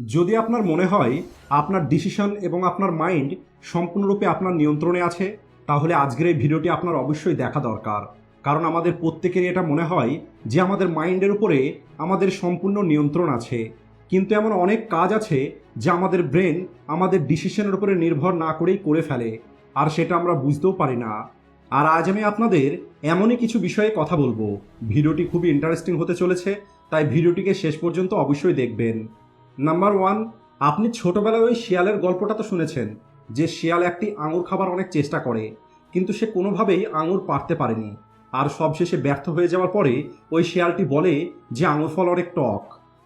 যদি আপনার মনে হয় আপনার ডিসিশন এবং আপনার মাইন্ড সম্পূর্ণরূপে আপনার নিয়ন্ত্রণে আছে, তাহলে আজকের এই ভিডিওটি আপনার অবশ্যই দেখা দরকার। কারণ আমাদের প্রত্যেকেরই এটা মনে হয় যে আমাদের মাইন্ডের উপরে আমাদের সম্পূর্ণ নিয়ন্ত্রণ আছে। কিন্তু এমন অনেক কাজ আছে যা আমাদের ব্রেন আমাদের ডিসিশনের উপরে নির্ভর না করেই করে ফেলে, আর সেটা আমরা বুঝতেও পারি না। আর আজ আমি আপনাদের এমনই কিছু বিষয়ে কথা বলব। ভিডিওটি খুবই ইন্টারেস্টিং হতে চলেছে, তাই ভিডিওটিকে শেষ পর্যন্ত অবশ্যই দেখবেন। নাম্বার ওয়ান আপনি ছোটবেলায় ওই শিয়ালের গল্পটা তো শুনেছেন, যে শিয়াল একটি আঙুর খাবার অনেক চেষ্টা করে, কিন্তু সে কোনোভাবেই আঙুর পারতে পারেনি। আর সবশেষে ব্যর্থ হয়ে যাওয়ার পরে ওই শিয়ালটি বলে যে আঙুর ফল অনেক টক।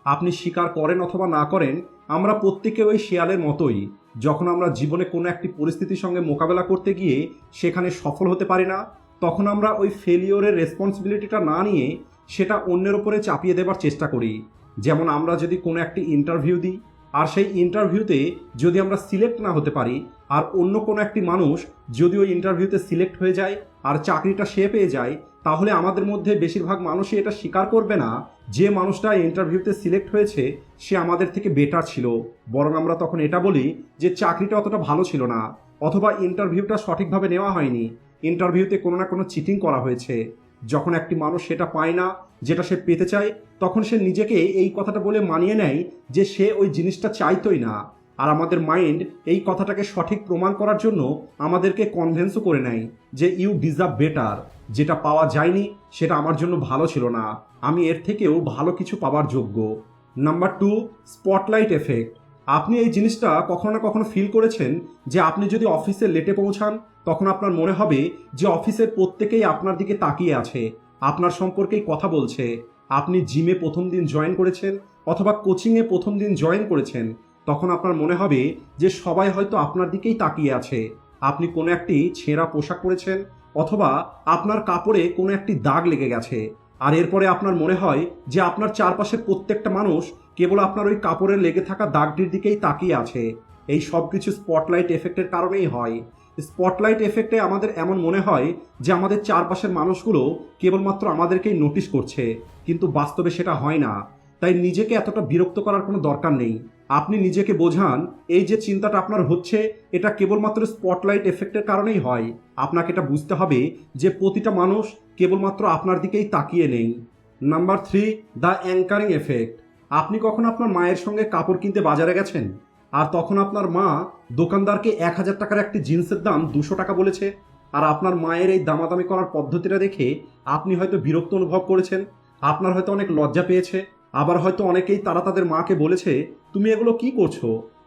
আপনি স্বীকার করেন অথবা না করেন, আমরা প্রত্যেকে ওই শিয়ালের মতোই। যখন আমরা জীবনে কোনো একটি পরিস্থিতির সঙ্গে মোকাবেলা করতে গিয়ে সেখানে সফল হতে পারি না, তখন আমরা ওই ফেলিওরের রেসপন্সিবিলিটিটা না নিয়ে সেটা অন্যের ওপরে চাপিয়ে দেবার চেষ্টা করি। যেমন আমরা যদি কোনো একটি ইন্টারভিউ দিই, আর সেই ইন্টারভিউতে যদি আমরা সিলেক্ট না হতে পারি, আর অন্য কোনো একটি মানুষ যদি ওই ইন্টারভিউতে সিলেক্ট হয়ে যায়, আর চাকরিটা সে পেয়ে যায়, তাহলে আমাদের মধ্যে বেশিরভাগ মানুষই এটা স্বীকার করবে না যে মানুষটা ইন্টারভিউতে সিলেক্ট হয়েছে, সে আমাদের থেকে বেটার ছিল। বরং আমরা তখন এটা বলি যে চাকরিটা অতটা ভালো ছিল না, অথবা ইন্টারভিউটা সঠিকভাবে নেওয়া হয়নি। ইন্টারভিউতে কোনো না কোনো চিটিং করা হয়েছে। যখন একটি মানুষ সেটা পায় না যেটা সে পেতে চায়, তখন সে নিজেকে এই কথাটা বলে মানিয়ে নেয় যে সে ওই জিনিসটা চাইতোই না। আর আমাদের মাইন্ড এই কথাটাকে সঠিক প্রমাণ করার জন্য আমাদেরকে কনভেন্সও করে নেয় যে ইউ ডিজার্ভ বেটার। যেটা পাওয়া যায়নি, সেটা আমার জন্য ভালো ছিল না। আমি এর থেকেও ভালো কিছু পাওয়ার যোগ্য। Number two, spotlight effect. আপনি এই জিনিসটা কখনো না কখনো ফিল করেছেন যে আপনি যদি অফিসে লেটে পৌঁছান, তখন আপনার মনে হবে যে অফিসের প্রত্যেকেই আপনার দিকে তাকিয়ে আছে। আপনার সম্পর্কেই কথা বলছে। আপনি জিমে প্রথম দিন জয়েন করেছেন অথবা কোচিংয়ে প্রথম দিন জয়েন করেছেন, তখন আপনার মনে হবে যে সবাই হয়তো আপনার দিকেই তাকিয়ে আছে। আপনি কোনো একটি ছেঁড়া পোশাক পরেছেন অথবা আপনার কাপড়ে কোনো একটি দাগ লেগে গেছে। আর এরপরে আপনার মনে হয় যে আপনার চারপাশের প্রত্যেকটা মানুষ কেবল আপনার ওই কাপড়ে লেগে থাকা দাগটির দিকেই তাকিয়ে আছে। এই সব কিছু স্পটলাইট এফেক্টের কারণেই হয়। স্পটলাইট এফেক্টে আমাদের এমন মনে হয় যে আমাদের চারপাশের মানুষগুলো কেবলমাত্র আমাদেরকেই নোটিশ করছে, কিন্তু বাস্তবে সেটা হয় না। তাই নিজেকে এতটা বিরক্ত করার কোনো দরকার নেই। আপনি নিজেকে বোঝান, এই যে চিন্তাটা আপনার হচ্ছে, এটা কেবলমাত্র স্পটলাইট এফেক্টের কারণেই হয়। আপনাকে এটা বুঝতে হবে যে প্রতিটা মানুষ কেবলমাত্র আপনার দিকেই তাকিয়ে নেই। Number three the anchoring effect আপনি কখন আপনার মায়ের সঙ্গে কাপড় কিনতে বাজারে গেছেন? আর তখন আপনার মা দোকানদারকে এক হাজার টাকার একটি জিন্সের দাম দুশো টাকা বলেছে। আর আপনার মায়ের এই দামাদামি করার পদ্ধতিটা দেখে আপনি হয়তো বিরক্ত অনুভব করেছেন। আপনার হয়তো অনেক লজ্জা পেয়েছে। আবার হয়তো অনেকেই তারা তাদের মাকে বলেছে, তুমি এগুলো কি করছ?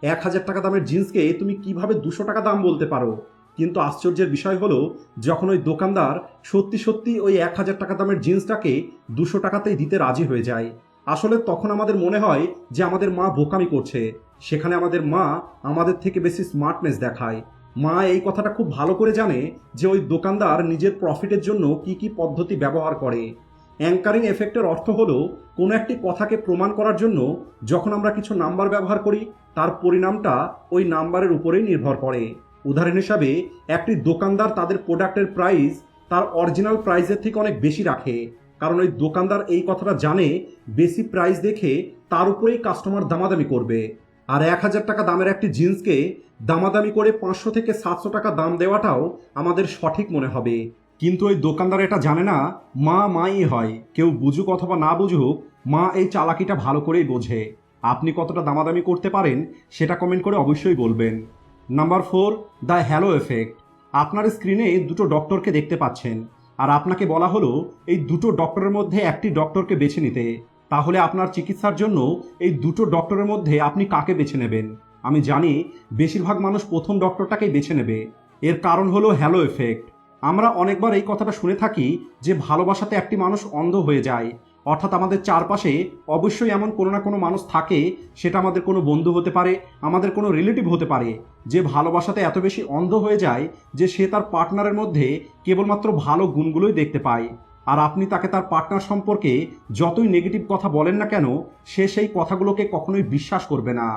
এক হাজার টাকা দামের জিন্সকে তুমি কীভাবে দুশো টাকা দাম বলতে পারো? কিন্তু আশ্চর্যের বিষয় হলো, যখন ওই দোকানদার সত্যি সত্যি ওই এক হাজার টাকা দামের জিন্সটাকে দুশো টাকাতেই দিতে রাজি হয়ে যায়। আসলে তখন আমাদের মনে হয় যে আমাদের মা বোকামি করছে। সেখানে আমাদের মা আমাদের থেকে বেশি স্মার্টনেস দেখায়। মা এই কথাটা খুব ভালো করে জানে যে ওই দোকানদার নিজের প্রফিটের জন্য কি কি পদ্ধতি ব্যবহার করে। অ্যাঙ্কারিং এফেক্টের অর্থ হলো, কোনো একটি কথাকে প্রমাণ করার জন্য যখন আমরা কিছু নাম্বার ব্যবহার করি, তার পরিণামটা ওই নাম্বারের উপরেই নির্ভর করে। উদাহরণ হিসাবে, একটি দোকানদার তাদের প্রোডাক্টের প্রাইস তার অরিজিনাল প্রাইসের থেকে অনেক বেশি রাখে। কারণ ওই দোকানদার এই কথাটা জানে, বেশি প্রাইস দেখে তার উপরেই কাস্টমার দামাদামি করবে। আর এক হাজার টাকা দামের একটি জিন্সকে দামাদামি করে পাঁচশো থেকে সাতশো টাকা দাম দেওয়াটাও আমাদের সঠিক মনে হবে। কিন্তু ওই দোকানদার এটা জানে না, মা মাই হয়। কেউ বুঝুক অথবা না বুঝুক, মা এই চালাকিটা ভালো করেই বোঝে। আপনি কতটা দামাদামি করতে পারেন সেটা কমেন্ট করে অবশ্যই বলবেন। Number four, the halo effect. আপনার স্ক্রিনে দুটো ডক্টরকে দেখতে পাচ্ছেন। আর আপনাকে বলা হলো, এই দুটো ডক্টরের মধ্যে একটি ডক্টরকে বেছে নিতে। তাহলে আপনার চিকিৎসার জন্য এই দুটো ডক্টরের মধ্যে আপনি কাকে বেছে নেবেন? আমি জানি বেশিরভাগ মানুষ প্রথম ডক্টরটাকেই বেছে নেবে। এর কারণ হলো হ্যালো এফেক্ট আমরা অনেকবার এই কথাটা শুনে থাকি যে ভালোবাসাতে একটি মানুষ অন্ধ হয়ে যায়। অর্থাৎ আমাদের চারপাশে অবশ্যই এমন কোনো না কোনো মানুষ থাকে, সেটা আমাদের কোনো বন্ধু হতে পারে, আমাদের কোনো রিলেটিভ হতে পারে, যে ভালোবাসাতে এত বেশি অন্ধ হয়ে যায় যে সে তার পার্টনারের মধ্যে কেবলমাত্র ভালো গুণগুলোই দেখতে পায়। আর আপনি তাকে তার পার্টনার সম্পর্কে যতই নেগেটিভ কথা বলেন না কেন, সে সেই কথাগুলোকে কখনোই বিশ্বাস করবে না।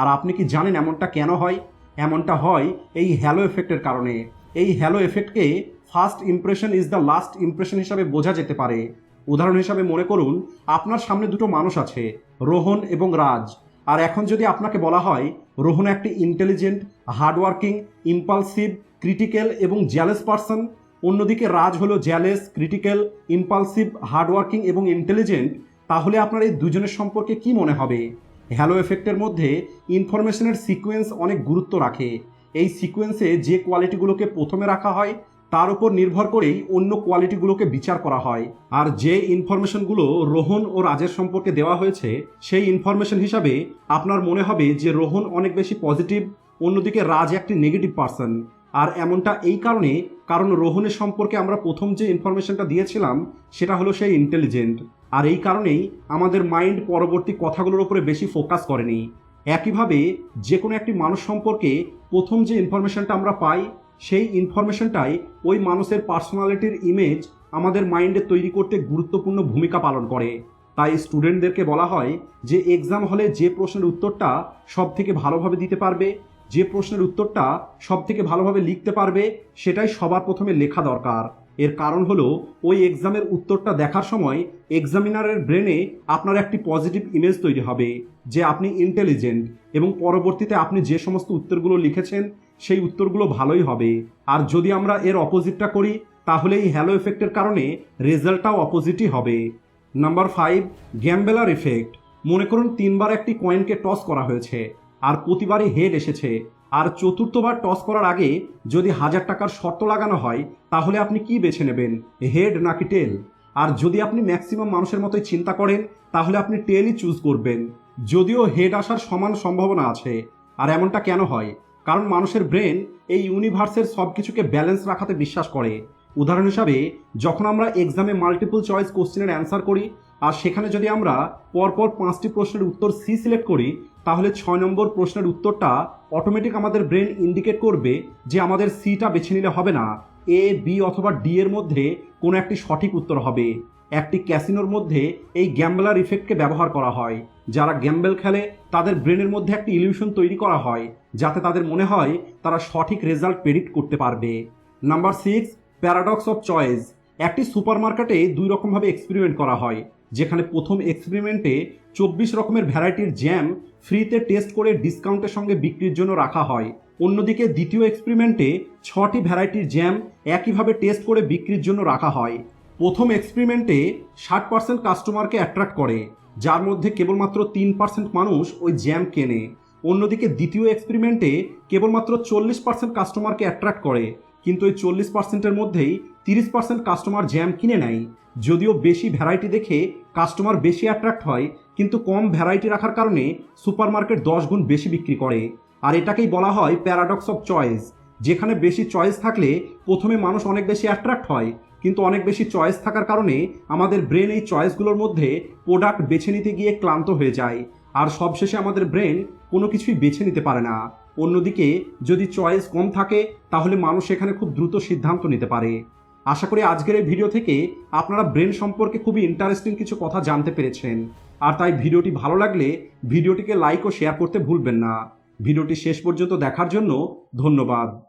আর আপনি কি জানেন এমনটা কেন হয়? এমনটা হয় এই হ্যালো এফেক্টের কারণে। এই halo এফেক্টকে first impression is the last impression হিসাবে বোঝা যেতে পারে। উদাহরণ হিসাবে মনে করুন, আপনার সামনে দুটো মানুষ আছে, রোহন এবং রাজ। আর এখন যদি আপনাকে বলা হয়, রোহন একটি ইন্টেলিজেন্ট হার্ডওয়ার্কিং ইম্পালসিভ ক্রিটিক্যাল এবং জ্যালেস পারসন অন্যদিকে রাজ হলো জ্যালেস, ক্রিটিক্যাল, ইম্পালসিভ, হার্ডওয়ার্কিং এবং ইন্টেলিজেন্ট। তাহলে আপনার এই দুজনের সম্পর্কে কি মনে হবে? হ্যালো এফেক্টের মধ্যে ইনফরমেশনের সিকোয়েন্স অনেক গুরুত্ব রাখে। এই সিকোয়েন্সে যে কোয়ালিটিগুলোকে প্রথমে রাখা হয়, তার উপর নির্ভর করেই অন্য কোয়ালিটিগুলোকে বিচার করা হয়। আর যে ইনফরমেশনগুলো রোহন ও রাজের সম্পর্কে দেওয়া হয়েছে, সেই ইনফরমেশন হিসাবে আপনার মনে হবে যে রোহন অনেক বেশি পজিটিভ, অন্যদিকে রাজ একটি নেগেটিভ পার্সন। আর এমনটা এই কারণে, কারণ রোহনের সম্পর্কে আমরা প্রথম যে ইনফরমেশনটা দিয়েছিলাম, সেটা হলো সেই ইন্টেলিজেন্ট আর এই কারণেই আমাদের মাইন্ড পরবর্তী কথাগুলোর উপরে বেশি ফোকাস করেনি। একইভাবে যে কোনো একটি মানুষ সম্পর্কে প্রথম যে ইনফরমেশনটা আমরা পাই, সেই ইনফরমেশনটাই ওই মানুষের পার্সোনালিটির ইমেজ আমাদের মাইন্ডে তৈরি করতে গুরুত্বপূর্ণ ভূমিকা পালন করে। তাই স্টুডেন্টদেরকে বলা হয় যে এক্সাম হলে যে প্রশ্নের উত্তরটা সব থেকে ভালোভাবে দিতে পারবে যে প্রশ্নের উত্তরটা সব থেকে ভালোভাবে লিখতে পারবে, সেটাই সবার প্রথমে লেখা দরকার। এর কারণ হলো, ওই এক্সামের উত্তরটা দেখার সময় এক্সামিনারের ব্রেনে আপনার একটি পজিটিভ ইমেজ তৈরি হবে, যে আপনি ইন্টেলিজেন্ট এবং পরবর্তীতে আপনি যে সমস্ত উত্তরগুলো লিখেছেন, সেই উত্তরগুলো ভালোই হবে। আর যদি আমরা এর অপোজিটটা করি, তাহলে এই হ্যালো এফেক্টের কারণে রেজাল্টটাও অপোজিটই হবে। নাম্বার ফাইভ গ্যাম্বেলার এফেক্ট মনে করুন, তিনবার একটি কয়েনকে টস করা হয়েছে। আর প্রতিবারই হেড এসেছে। আর চতুর্থবার টস করার আগে যদি হাজার টাকার শর্ত লাগানো হয়, তাহলে আপনি কি বেছে নেবেন? হেড নাকি টেল? আর যদি আপনি ম্যাক্সিমাম মানুষের মতোই চিন্তা করেন, তাহলে আপনি টেলই চুজ করবেন। যদিও হেড আসার সমান সম্ভাবনা আছে। আর এমনটা কেন হয়? কারণ মানুষের ব্রেন এই ইউনিভার্সের সব কিছুকে ব্যালেন্স রাখাতে বিশ্বাস করে। উদাহরণ হিসাবে, যখন আমরা এক্সামে মাল্টিপল চয়েস কোশ্চেনের অ্যান্সার করি, আর সেখানে যদি আমরা পরপর পাঁচটি প্রশ্নের উত্তর সি সিলেক্ট করি তাহলে ছয় নম্বর প্রশ্নের উত্তরটা অটোমেটিক আমাদের ব্রেন ইন্ডিকেট করবে যে আমাদের সিটা বেছে নিলে হবে না। এ বি অথবা ডি এর মধ্যে কোনো একটি সঠিক উত্তর হবে। একটি ক্যাসিনোর মধ্যে এই গ্যাম্বলার ইফেক্টকে ব্যবহার করা হয়। যারা গ্যাম্বেল খেলে, তাদের ব্রেনের মধ্যে একটি ইলিউশন তৈরি করা হয়, যাতে তাদের মনে হয় তারা সঠিক রেজাল্ট প্রেডিক্ট করতে পারবে। Number six paradox of choice একটি সুপারমার্কেটে দুই রকমভাবে এক্সপেরিমেন্ট করা হয়, যেখানে প্রথম এক্সপেরিমেন্টে চব্বিশ রকমের ভ্যারাইটির জ্যাম ফ্রিতে টেস্ট করে ডিসকাউন্টের সঙ্গে বিক্রির জন্য রাখা হয়। অন্যদিকে দ্বিতীয় এক্সপেরিমেন্টে ছটি ভ্যারাইটির জ্যাম একইভাবে টেস্ট করে বিক্রির জন্য রাখা হয়। প্রথম এক্সপেরিমেন্টে ষাট পার্সেন্ট কাস্টমারকে অ্যাট্রাক্ট করে, যার মধ্যে কেবলমাত্র তিন পার্সেন্ট মানুষ ওই জ্যাম কেনে। অন্যদিকে দ্বিতীয় এক্সপেরিমেন্টে কেবলমাত্র চল্লিশ পার্সেন্ট কাস্টমারকে অ্যাট্রাক্ট করে কিন্তু এই চল্লিশ পার্সেন্টের মধ্যেই তিরিশ পার্সেন্ট কাস্টমার জ্যাম কিনে নেয়। যদিও বেশি ভ্যারাইটি দেখে কাস্টমার বেশি অ্যাট্রাক্ট হয়, কিন্তু কম ভ্যারাইটি রাখার কারণে সুপারমার্কেট দশ গুণ বেশি বিক্রি করে। আর এটাকেই বলা হয় প্যারাডক্স অফ চয়েস যেখানে বেশি চয়েস থাকলে প্রথমে মানুষ অনেক বেশি অ্যাট্রাক্ট হয়, কিন্তু অনেক বেশি চয়েস থাকার কারণে আমাদের ব্রেন এই চয়েসগুলোর মধ্যে প্রোডাক্ট বেছে নিতে গিয়ে ক্লান্ত হয়ে যায়। আর সবশেষে আমাদের ব্রেন কোনো কিছুই বেছে নিতে পারে না। অন্যদিকে, যদি চয়েস কম থাকে, তাহলে মানুষ এখানে খুব দ্রুত সিদ্ধান্ত নিতে পারে। আশা করি আজকের এই ভিডিও থেকে আপনারা ব্রেন সম্পর্কে খুবই ইন্টারেস্টিং কিছু কথা জানতে পেরেছেন। আর তাই ভিডিওটি ভালো লাগলে ভিডিওটিকে লাইক ও শেয়ার করতে ভুলবেন না। ভিডিওটি শেষ পর্যন্ত দেখার জন্য ধন্যবাদ।